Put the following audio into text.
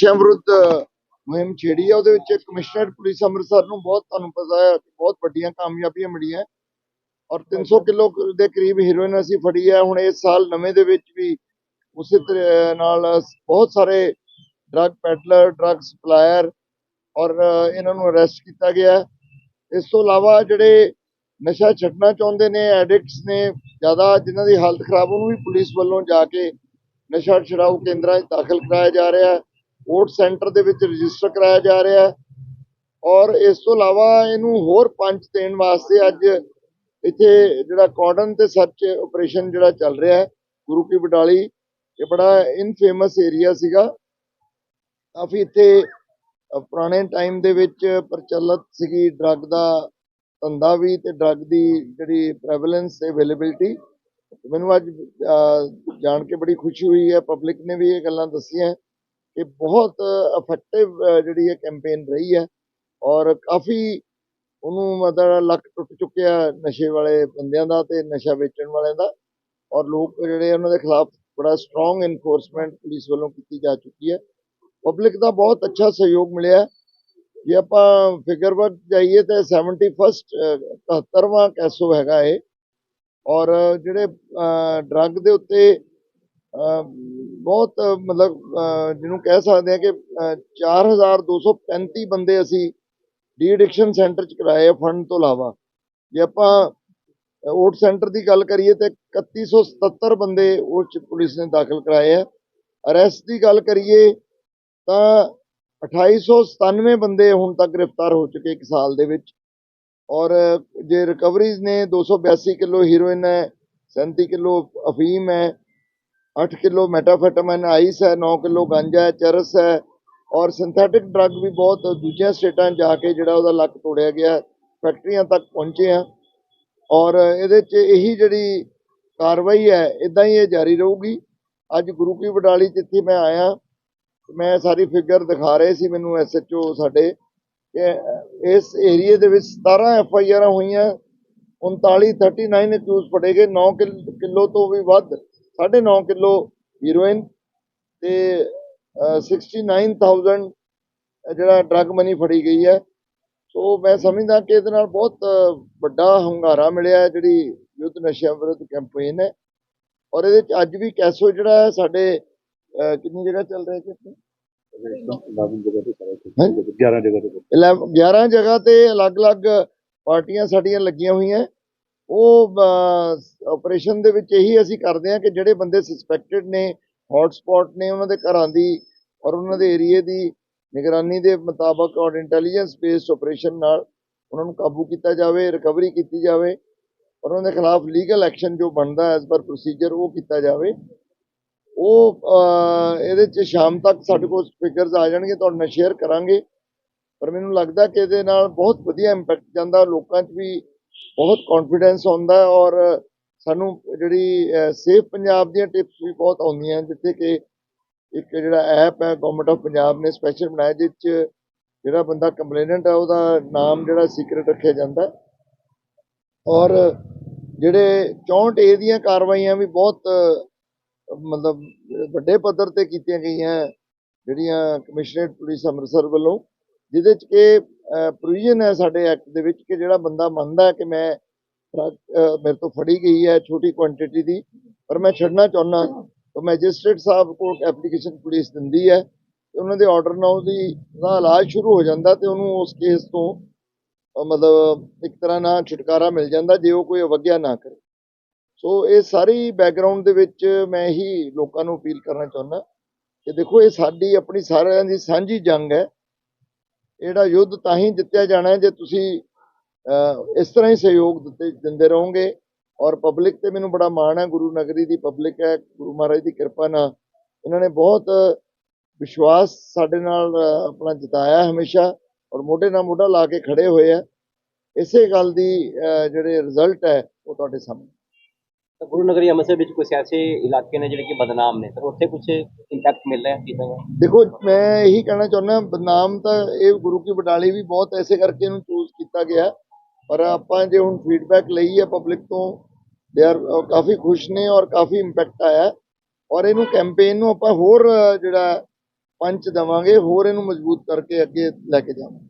ਨਸ਼ਿਆਂ ਵਿਰੁੱਧ ਮੁਹਿੰਮ ਛੇੜੀ ਹੈ ਉਹਦੇ ਵਿੱਚ ਕਮਿਸ਼ਨਰ ਪੁਲਿਸ ਅੰਮ੍ਰਿਤਸਰ ਨੂੰ ਬਹੁਤ ਤੁਹਾਨੂੰ ਪਤਾ ਹੈ, ਬਹੁਤ ਵੱਡੀਆਂ ਕਾਮਯਾਬੀਆਂ ਮਿਲੀਆਂ। ਔਰ 300 ਕਿਲੋ ਦੇ ਕਰੀਬ ਹੀਰੋਇਨ ਅਸੀਂ ਫੜੀ ਹੈ, ਹੁਣ ਇਸ ਸਾਲ ਨਵੇਂ ਦੇ ਵਿੱਚ ਵੀ ਉਸੇ ਤਰ੍ਹਾਂ ਨਾਲ ਬਹੁਤ ਸਾਰੇ ਡਰੱਗ ਪੈਡਲਰ ਡਰੱਗ ਸਪਲਾਇਰ ਔਰ ਇਹਨਾਂ ਨੂੰ ਅਰੈਸਟ ਕੀਤਾ ਗਿਆ ਇਸ ਤੋਂ ਇਲਾਵਾ ਜਿਹੜੇ ਨਸ਼ਾ ਛੱਡਣਾ ਚਾਹੁੰਦੇ ਨੇ ਐਡਿਕਟਸ ਨੇ, ਜ਼ਿਆਦਾ ਜਿਨ੍ਹਾਂ ਦੀ ਹਾਲਤ ਖਰਾਬ, ਉਹਨੂੰ ਵੀ ਪੁਲਿਸ ਵੱਲੋਂ ਜਾ ਕੇ ਨਸ਼ਾ ਛਡਾਊ ਕੇਂਦਰਾਂ 'ਚ ਦਾਖਲ ਕਰਾਇਆ ਜਾ ਰਿਹਾ ਹੈ। ਵੋਟ ਸੈਂਟਰ ਦੇ ਵਿੱਚ ਰਜਿਸਟਰ ਕਰਾਇਆ ਜਾ ਰਿਹਾ ਹੈ। ਔਰ ਇਸ ਤੋਂ ਇਲਾਵਾ ਇਹਨੂੰ ਹੋਰ ਪੰਜ ਦੇਣ ਵਾਸਤੇ ਅੱਜ ਇੱਥੇ ਜਿਹੜਾ ਕਾਰਡਨ ਤੇ ਸਰਚ ਆਪਰੇਸ਼ਨ ਜਿਹੜਾ ਚੱਲ ਰਿਹਾ ਹੈ, ਗੁਰੂ ਕੀ ਬਡਾਲੀ, ਇਹ ਬੜਾ ਇਨਫੇਮਸ ਏਰੀਆ ਸੀਗਾ। ਕਾਫੀ ਇੱਥੇ ਪੁਰਾਣੇ ਟਾਈਮ ਦੇ ਵਿੱਚ ਪ੍ਰਚਲਿਤ ਸੀਗੀ ਡਰੱਗ ਦਾ ਧੰਦਾ ਵੀ ਤੇ ਡਰੱਗ ਦੀ ਜਿਹੜੀ ਪ੍ਰੈਵਲੈਂਸ ਅਵੇਲੇਬਿਲਟੀ ਮੈਨੂੰ ਅੱਜ ਜਾਣ ਕੇ ਬੜੀ ਖੁਸ਼ੀ ਹੋਈ ਹੈ ਪਬਲਿਕ ਨੇ ਵੀ ਇਹ ਗੱਲਾਂ ਦੱਸੀਆਂ। ਕਿ ਬਹੁਤ ਇਫੈਕਟਿਵ ਜਿਹੜੀ ਇਹ ਕੈਂਪੇਨ ਰਹੀ ਹੈ ਔਰ ਕਾਫੀ ਉਹਨੂੰ ਮਤਲਬ ਲੱਕ ਟੁੱਟ ਚੁੱਕਿਆ ਨਸ਼ੇ ਵਾਲੇ ਬੰਦਿਆਂ ਦਾ ਤੇ ਨਸ਼ਾ ਵੇਚਣ ਵਾਲਿਆਂ ਦਾ ਔਰ ਲੋਕ ਜਿਹੜੇ ਉਹਨਾਂ ਦੇ ਖਿਲਾਫ ਬੜਾ ਸਟਰੋਂਗ ਇਨਫੋਰਸਮੈਂਟ ਪੁਲਿਸ ਵੱਲੋਂ ਕੀਤੀ ਜਾ ਚੁੱਕੀ ਹੈ। ਪਬਲਿਕ ਦਾ ਬਹੁਤ ਅੱਛਾ ਸਹਿਯੋਗ ਮਿਲਿਆ ਜੇ ਆਪਾਂ ਫਿਗਰ ਵੱਲ ਜਾਈਏ ਤਾਂ 71st 77ਵਾਂ ਕੈਸੋ ਹੈਗਾ ਇਹ ਔਰ ਜਿਹੜੇ ਡਰੱਗ ਦੇ ਉੱਤੇ ਬਹੁਤ ਮਤਲਬ ਜਿਹਨੂੰ ਕਹਿ ਸਕਦੇ ਆ ਕਿ ਅਹ, 4235 ਬੰਦੇ ਅਸੀਂ ਡੀ ਐਡਿਕਸ਼ਨ ਸੈਂਟਰ ਚ ਕਰਾਏ ਆ ਫੰਡ ਤੋਂ ਇਲਾਵਾ। ਜੇ ਆਪਾਂ ਓਟ ਸੈਂਟਰ ਦੀ ਗੱਲ ਕਰੀਏ ਤੇ 3177 ਬੰਦੇ ਉਹ ਚ ਪੁਲਿਸ ਨੇ ਦਾਖਲ ਕਰਾਏ ਆ। ਅਰੈਸਟ ਦੀ ਗੱਲ ਕਰੀਏ ਤਾਂ 2897 ਬੰਦੇ ਹੁਣ ਤੱਕ ਗ੍ਰਿਫਤਾਰ ਹੋ ਚੁੱਕੇ ਇੱਕ ਸਾਲ ਦੇ ਵਿੱਚ। ਔਰ ਜੇ ਰਿਕਵਰੀਜ਼ ਨੇ 282 ਕਿਲੋ ਹੀਰੋਇਨ ਹੈ 37 ਕਿਲੋ ਅਫੀਮ ਹੈ 8 ਕਿਲੋ ਮੈਟਾਫੈਟਾਮਾਈਨ ਆਈਸ ਹੈ 9 ਕਿਲੋ ਗੰਜਾ ਹੈ, ਚਰਸ ਹੈ ਔਰ ਸਿੰਥੈਟਿਕ ਡਰੱਗ ਵੀ ਬਹੁਤ ਦੂਜੀਆਂ ਸਟੇਟਾਂ 'ਚ ਜਾ ਕੇ ਜਿਹੜਾ ਉਹਦਾ ਲੱਕ ਤੋੜਿਆ ਗਿਆ, ਫੈਕਟਰੀਆਂ ਤੱਕ ਪਹੁੰਚੇ ਆ ਔਰ ਇਹਦੇ 'ਚ ਇਹੀ ਜਿਹੜੀ ਕਾਰਵਾਈ ਹੈ ਇਦਾਂ ਹੀ ਇਹ ਜਾਰੀ ਰਹੂਗੀ। ਅੱਜ ਗੁਰੂ ਕੀ ਵਡਾਲੀ ਜਿੱਥੇ ਮੈਂ ਆਇਆ, ਮੈਂ ਸਾਰੀ ਫਿਗਰ ਦਿਖਾ ਰਹੇ ਸੀ ਮੈਨੂੰ ਐਸਐਚਓ ਸਾਡੇ ਕਿ ਇਸ ਏਰੀਏ ਦੇ ਵਿੱਚ 17 ਐਫ ਆਈ ਆਰਾਂ ਹੋਈਆਂ 39 39 ਅਕਿਊਜ਼ ਫੜੇ ਗਏ 9 ਕਿਲੋ ਤੋਂ ਵੀ ਵੱਧ 9.5 ਕਿਲੋ ਹੀਰੋਇਨ ਤੇ ਅਹ, 69000 ਜਿਹੜਾ ਡਰੱਗ ਮਨੀ ਫੜੀ ਗਈ ਹੈ ਸੋ ਮੈਂ ਸਮਝਦਾ ਕਿ ਇਹਦੇ ਨਾਲ ਬਹੁਤ ਵੱਡਾ ਹੰਗਾਰਾ ਮਿਲਿਆ ਹੈ ਜਿਹੜੀ ਯੁੱਧ ਨਸ਼ਿਆਂ ਵਿਰੁੱਧ ਕੈਂਪੇਨ ਹੈ ਔਰ ਇਹਦੇ ਚ ਅੱਜ ਵੀ ਕੈਸੋ ਜਿਹੜਾ ਹੈ ਸਾਡੇ ਕਿੰਨੀ ਜਗ੍ਹਾ ਚੱਲ ਰਿਹਾ ਆਪਣੇ? 11 ਜਗ੍ਹਾ ਤੇ 11 11 ਜਗ੍ਹਾ ਤੇ ਅਲੱਗ-ਅਲੱਗ ਪਾਰਟੀਆਂ ਸਾਡੀਆਂ ਲੱਗੀਆਂ ਹੋਈਆਂ ਉਹ ਆਪਰੇਸ਼ਨ ਦੇ ਵਿੱਚ ਇਹੀ ਅਸੀਂ ਕਰਦੇ ਹਾਂ ਕਿ ਜਿਹੜੇ ਬੰਦੇ ਸਸਪੈਕਟਡ ਨੇ ਹੌਟ ਨੇ, ਉਹਨਾਂ ਦੇ ਘਰਾਂ ਦੀ ਔਰ ਉਹਨਾਂ ਦੇ ਏਰੀਏ ਦੀ ਨਿਗਰਾਨੀ ਦੇ ਮੁਤਾਬਕ ਔਰ ਇੰਟੈਲੀਜੈਂਸ ਬੇਸਡ ਆਪਰੇਸ਼ਨ ਨਾਲ ਉਹਨਾਂ ਨੂੰ ਕਾਬੂ ਕੀਤਾ ਜਾਵੇ ਰਿਕਵਰੀ ਕੀਤੀ ਜਾਵੇ ਔਰ ਉਹਨਾਂ ਦੇ ਖਿਲਾਫ ਲੀਗਲ ਐਕਸ਼ਨ ਜੋ ਬਣਦਾ ਐਜ਼ ਪਰ ਪ੍ਰੋਸੀਜਰ ਉਹ ਕੀਤਾ ਜਾਵੇ। ਉਹ ਇਹਦੇ ਚ ਸ਼ਾਮ ਤੱਕ ਸਾਡੇ ਕੋਲ ਫਿਗਰਸ ਆ ਜਾਣਗੇ ਤੁਹਾਡੇ ਨਾਲ ਸ਼ੇਅਰ ਕਰਾਂਗੇ। ਪਰ ਮੈਨੂੰ ਲੱਗਦਾ ਕਿ ਇਹਦੇ ਨਾਲ ਬਹੁਤ ਵਧੀਆ ਇੰਪੈਕਟ ਜਾਂਦਾ, ਲੋਕਾਂ 'ਚ ਵੀ ਬਹੁਤ ਕੌਨਫੀਡੈਂਸ ਆਉਂਦਾ ਔਰ ਸਾਨੂੰ ਜਿਹੜੀ ਸੇਫ ਪੰਜਾਬ ਦੀਆਂ ਟਿਪਸ ਵੀ ਬਹੁਤ ਆਉਂਦੀਆਂ ਜਿੱਥੇ ਕਿ ਇੱਕ ਜਿਹੜਾ ਐਪ ਹੈ ਗਵਰਨਮੈਂਟ ਆਫ ਪੰਜਾਬ ਨੇ ਸਪੈਸ਼ਲ ਬਣਾਇਆ, ਜਿਸ 'ਚ ਜਿਹੜਾ ਬੰਦਾ ਕੰਪਲੇਨੈਂਟ ਹੈ ਉਹਦਾ ਨਾਮ ਜਿਹੜਾ ਸੀਕ੍ਰੀਟ ਰੱਖਿਆ ਜਾਂਦਾ ਔਰ ਜਿਹੜੇ 64 ਏ ਦੀਆਂ ਕਾਰਵਾਈਆਂ ਵੀ ਬਹੁਤ, ਮਤਲਬ ਵੱਡੇ ਪੱਧਰ ਤੇ ਕੀਤੀਆਂ ਗਈਆਂ, ਜਿਹੜੀਆਂ ਕਮਿਸ਼ਨਰੇਟ ਪੁਲਿਸ ਅੰਮ੍ਰਿਤਸਰ ਵੱਲੋਂ। ਜਿਹਦੇ ਚ ਕਿ ਪ੍ਰੋਵੀਜ਼ਨ ਹੈ ਸਾਡੇ ਐਕਟ ਦੇ ਵਿੱਚ ਕਿ ਜਿਹੜਾ ਬੰਦਾ ਮੰਨਦਾ ਕਿ ਮੈਂ drug, ਮੇਰੇ ਤੋਂ ਫੜੀ ਗਈ ਹੈ ਛੋਟੀ ਕੁਆਂਟੀਟੀ ਦੀ ਪਰ ਮੈਂ ਛੱਡਣਾ ਚਾਹੁੰਦਾ ਤਾਂ ਮੈਜਿਸਟ੍ਰੇਟ ਸਾਹਿਬ ਕੋਲ ਐਪਲੀਕੇਸ਼ਨ ਪੁਲਿਸ ਦਿੰਦੀ ਹੈ ਤੇ ਉਹਨਾਂ ਦੇ ਆਰਡਰ ਨਾਲ ਉਹਦੀ ਦਾ ਇਲਾਜ ਸ਼ੁਰੂ ਹੋ ਜਾਂਦਾ ਤੇ ਉਹਨੂੰ ਉਸ ਕੇਸ ਤੋਂ ਮਤਲਬ ਇੱਕ ਤਰ੍ਹਾਂ ਨਾਲ ਛੁਟਕਾਰਾ ਮਿਲ ਜਾਂਦਾ ਜੇ ਉਹ ਕੋਈ ਅਵੱਗਿਆ ਨਾ ਕਰੇ। ਸੋ ਇਹ ਸਾਰੀ ਬੈਕਗ੍ਰਾਉਂਡ ਦੇ ਵਿੱਚ ਮੈਂ ਹੀ ਲੋਕਾਂ ਨੂੰ ਅਪੀਲ ਕਰਨਾ ਚਾਹੁੰਦਾ ਕਿ ਦੇਖੋ ਇਹ ਸਾਡੀ ਆਪਣੀ ਸਾਰਿਆਂ ਦੀ ਸਾਂਝੀ ਜੰਗ ਹੈ। ਜਿਹੜਾ ਯੁੱਧ ਤਾਂ ਹੀ ਜਿੱਤਿਆ ਜਾਣਾ ਜੇ ਤੁਸੀਂ ਇਸ ਤਰ੍ਹਾਂ ਹੀ ਸਹਿਯੋਗ ਦਿੱਤੇ, ਦਿੰਦੇ ਰਹੋਗੇ। ਔਰ ਪਬਲਿਕ ਤੇ ਮੈਨੂੰ ਬੜਾ ਮਾਣ ਹੈ, ਗੁਰੂ ਨਗਰੀ ਦੀ ਪਬਲਿਕ ਹੈ, ਗੁਰੂ ਮਹਾਰਾਜ ਦੀ ਕਿਰਪਾ ਨਾਲ। ਇਹਨਾਂ ਨੇ ਬਹੁਤ ਵਿਸ਼ਵਾਸ ਸਾਡੇ ਨਾਲ, ਆਪਣਾ ਜਿਤਾਇਆ ਹਮੇਸ਼ਾ, ਔਰ ਮੋਢੇ ਨਾਲ ਮੋਢਾ ਲਾ ਕੇ ਖੜੇ ਹੋਏ ਆ ਇਸੇ ਗੱਲ ਦੀ ਜਿਹੜੇ ਰਿਜ਼ਲਟ ਹੈ, ਉਹ ਤੁਹਾਡੇ ਸਾਹਮਣੇ। ਤਾਂ ਗੁਰੂ ਨਗਰੀ ਅੰਮ੍ਰਿਤਸਰ ਵਿੱਚ ਕੁਝ ਐਸੇ ਇਲਾਕੇ ਨੇ ਜਿਹੜੇ ਕਿ ਬਦਨਾਮ ਨੇ, ਤਾਂ ਉੱਥੇ ਕੁਝ ਇੰਪੈਕਟ ਮਿਲ ਰਿਹਾ ਚੀਜ਼ਾਂ ਦਾ? ਦੇਖੋ, ਮੈਂ ਇਹੀ ਕਹਿਣਾ ਚਾਹੁੰਦਾ, ਬਦਨਾਮ ਤਾਂ ਇਹ ਗੁਰੂ ਕੀ ਬਟਾਲੀ ਵੀ ਬਹੁਤ ਐਸੇ ਕਰਕੇ ਇਹਨੂੰ ਚੂਜ਼ ਕੀਤਾ ਗਿਆ, ਪਰ ਆਪਾਂ ਜੇ ਹੁਣ ਫੀਡਬੈਕ ਲਈ ਹੈ ਪਬਲਿਕ ਤੋਂ ਦੇ ਆਰ ਕਾਫੀ ਖੁਸ਼ ਨੇ ਔਰ ਕਾਫੀ ਇੰਪੈਕਟ ਆਇਆ ਔਰ ਇਹਨੂੰ ਕੈਂਪੇਨ ਨੂੰ ਆਪਾਂ ਹੋਰ ਜਿਹੜਾ ਪੰਚ ਦੇਵਾਂਗੇ, ਹੋਰ ਇਹਨੂੰ ਮਜ਼ਬੂਤ ਕਰਕੇ ਅੱਗੇ ਲੈ ਕੇ ਜਾਵਾਂਗੇ।